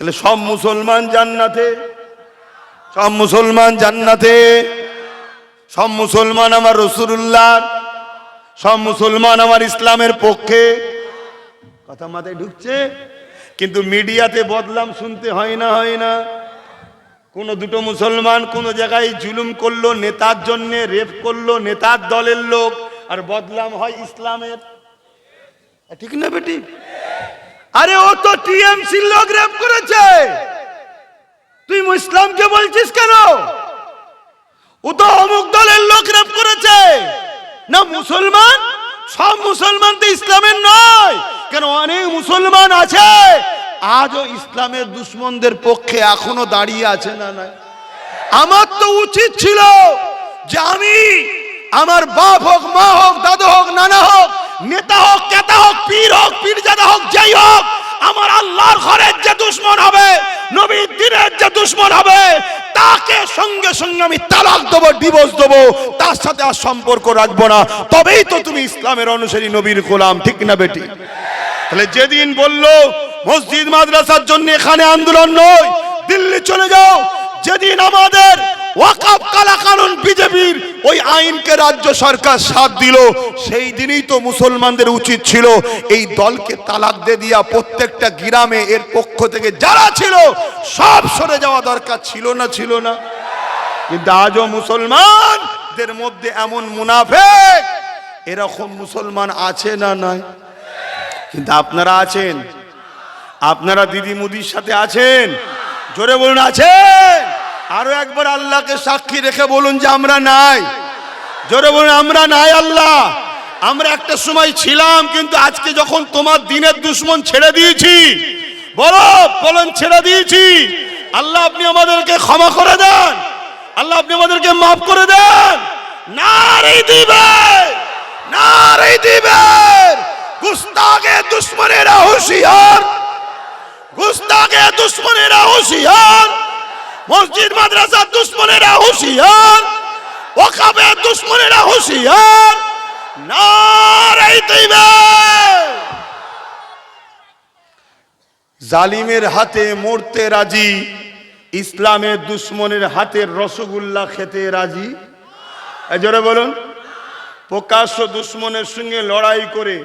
তাহলে সব মুসলমান জান্নাতে, সব মুসলমান জান্নাতে, সব মুসলমান আমার রসুল্লাহ সব মুসলমান আমার ইসলামের পক্ষে। কথা মাথায় ঢুকছে? কিন্তু মিডিয়াতে বদলাম শুনতে হয় না হয় না। কোনো দুটো মুসলমান কোনো জায়গায় জুলুম করল, নেতার জন্য রেপ করল, নেতার দলের লোক, আর বদলাম হয় ইসলামের। ঠিক না বেটি? ও তো টিএমসির লোক রেপ করেছে? তুই ইসলামকে বলছিস কেন? ও তো অমুক দলের লোক রেপ করেছে। না মুসলমান? সব মুসলমান তো ইসলামের নয়। কেন অনেক মুসলমান আছে? আজও ইসলামের দুশ্মনদের পক্ষে এখনও দাঁড়িয়ে আছে না না আমার তো উচিত ছিল যে আমি আমার বাপ হোক, মা হোক, দাদু হোক, নানা হোক, নেতা হোক কেতা হোক, পীর হোক পীর পীরজাদা হোক, যাই হোক ঘরের যে দুশ্মন হবে, নবীর দিনের যে দুশ্মন হবে, তাকে সঙ্গে সঙ্গে আমি তালাক দেবো ডিভোর্স দেবো, তার সাথে আর সম্পর্ক রাখব না। তবেই তো তুমি ইসলামের অনুসারী নবীর গোলাম, ঠিক না বেটি? তাহলে যেদিন বলল, মসজিদ মাদ্রাসার জন্য এখানে আন্দোলন নয়, দিল্লি চলে যাও, যেদিন আমাদের ওয়াকাব কালা কানুন বিজেপির। ওই আইনকে রাজ্য সরকার সাথ দিল। সেই দিনই তো মুসলমানদের উচিত ছিল এই দলকে তালাক দিয়ে দিয়া প্রত্যেকটা গ্রামে এর পক্ষ থেকে যারা ছিল, সব সরে যাওয়া দরকার ছিল না ছিল না। কিন্তু আজও মুসলমানদের মধ্যে এমন মুনাফেক এরকম মুসলমান আছে না নয় কিন্তু আপনারা আছেন। আপনারা দিদি মুদির সাথে আছেন? জোরে বলুন, আছেন? আরও একবার আল্লাহকে সাক্ষী রেখে বলুন যে আমরা নাই। জোরে বলুন, আমরা নাই আল্লাহ। আমরা একটা সময় ছিলাম, কিন্তু আজকে যখন তোমার দিনের দুশ্মন ছেড়ে দিয়েছি, বলো বলুন ছেড়ে দিয়েছি। আল্লাহ আপনি আমাদেরকে ক্ষমা করে দেন। আল্লাহ আপনি আমাদেরকে মাফ করে দেন। নারে দিবে নারে দিবে গুস্তাগে দুশ্মনেরা হুঁশিয়ার। গুস্তাগে দুশ্মনেরা হুঁশিয়ার। মসজিদ মাদ্রাসার দুশ্মনেরা হুঁশিয়ার, ওকাবে দুশ্মনেরা হুঁশিয়ার জালিমের হাতে মরতে রাজি, ইসলামের দুশ্মনের হাতের রসগোল্লা খেতে রাজি। জোরে বলুন, প্রকাশ্য দুশ্মনের সঙ্গে লড়াই করে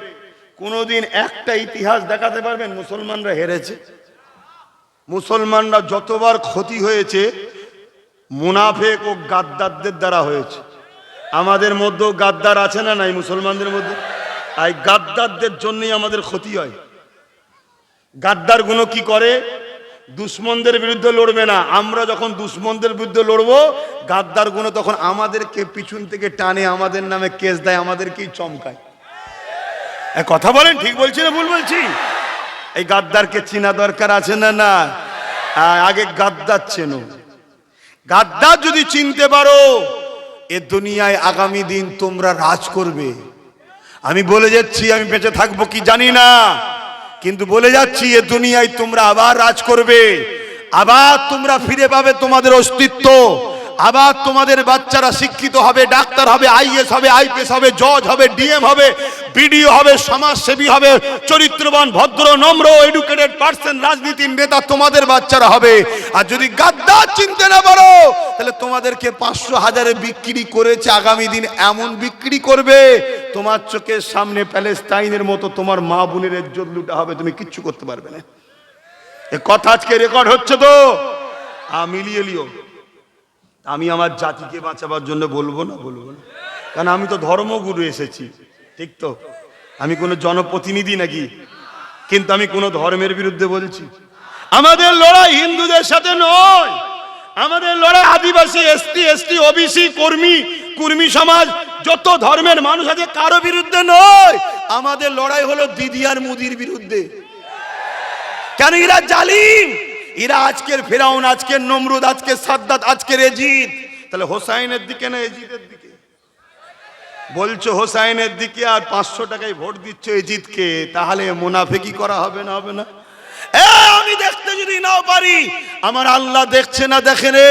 কোনোদিন একটা ইতিহাস দেখাতে পারবেন? মুসলমানরা হেরেছে। মুসলমানরা যতবার ক্ষতি হয়েছে, মুনাফেক ও গাদ্দারদের দ্বারা হয়েছে। আমাদের মধ্যেও গাদ্দার আছে না নাই মুসলমানদের মধ্যে? এই গাদ্দারদের জন্যই আমাদের ক্ষতি হয়। গাদ্দারগুলো কি করে? দুশ্মনদের বিরুদ্ধে লড়বে না। আমরা যখন দুশ্মনদের বিরুদ্ধে লড়বো গাদ্দারগুলো তখন আমাদেরকে পিছন থেকে টানে, আমাদের নামে কেস দেয়, আমাদেরকেই চমকায়। কথা বলেন, ঠিক বলছি না ভুল বলছি? এই গাদ্দারকে চিনা দরকার আছে না না? আ- আগে গাদ্দার চেনো। গাদ্দার যদি চিনতে পারো, এ দুনিয়ায় আগামী দিন তোমরা রাজ করবে। আমি বলে যাচ্ছি, আমি বেঁচে থাকব কি জানি না, কিন্তু বলে যাচ্ছি, এ দুনিয়ায় তোমরা আবার রাজ করবে। আবার তোমরা ফিরে পাবে তোমাদের অস্তিত্ব। আবার তোমাদের বাচ্চারা শিক্ষিত হবে, ডাক্তার হবে, আইএস হবে, আইপিএস হবে, জজ হবে, ডিএম হবে। বিডিও হবে, সমাজসেবী হবে, চরিত্রবান, ভদ্র, নম্র এডুকেটেড পার্সন রাজনীতির নেতা তোমাদের বাচ্চারা হবে। আর যদি গাদ্দার চিনতে না পারো, তাহলে তোমাদেরকে পাঁচশো হাজারে বিক্রি করেছে, আগামী দিন এমন বিক্রি করবে, তোমার চোখের সামনে প্যালেস্তাইনের মতো তোমার মা বোনের ইজ্জত লুটা হবে, তুমি কিচ্ছু করতে পারবে না। এ কথা আজকে রেকর্ড হচ্ছে তো। মিলিয়ে লিও। আমি আমার জাতিকে বাঁচাবার জন্য বলব না বলব না। কারণ আমি তো ধর্মগুরু এসেছি। ঠিক তো আমি কোনো জনপ্রতিনিধি নাকি? কিন্তু আমি কোনো ধর্মের বিরুদ্ধে বলছি। আমাদের লড়াই হিন্দুদের সাথে নয়। আমাদের লড়াই আদিবাসী, এসটি এসটি, ওবিসি, কর্মী, কুর্মী সমাজ, যত ধর্মের মানুষ আছে কারও বিরুদ্ধে নয়। আমাদের লড়াই হলো দিদি আর মুদির বিরুদ্ধে। কেন এরা জালিম? এরা আজকের ফেরাউন, আজকের নমরুদ, আজকের সাদ্দাত, আজকের এজিদ। তাহলে হোসাইনের দিকে না এজিদের দিকে? বলছো হোসাইনের দিকে আর পাঁচশো টাকায় ভোট দিচ্ছ এজিদকে তাহলে মুনাফেকি করা হবে না হবে না? আমি দেখতে যদি নাও পারি, আমার আল্লাহ দেখছে না, দেখে রে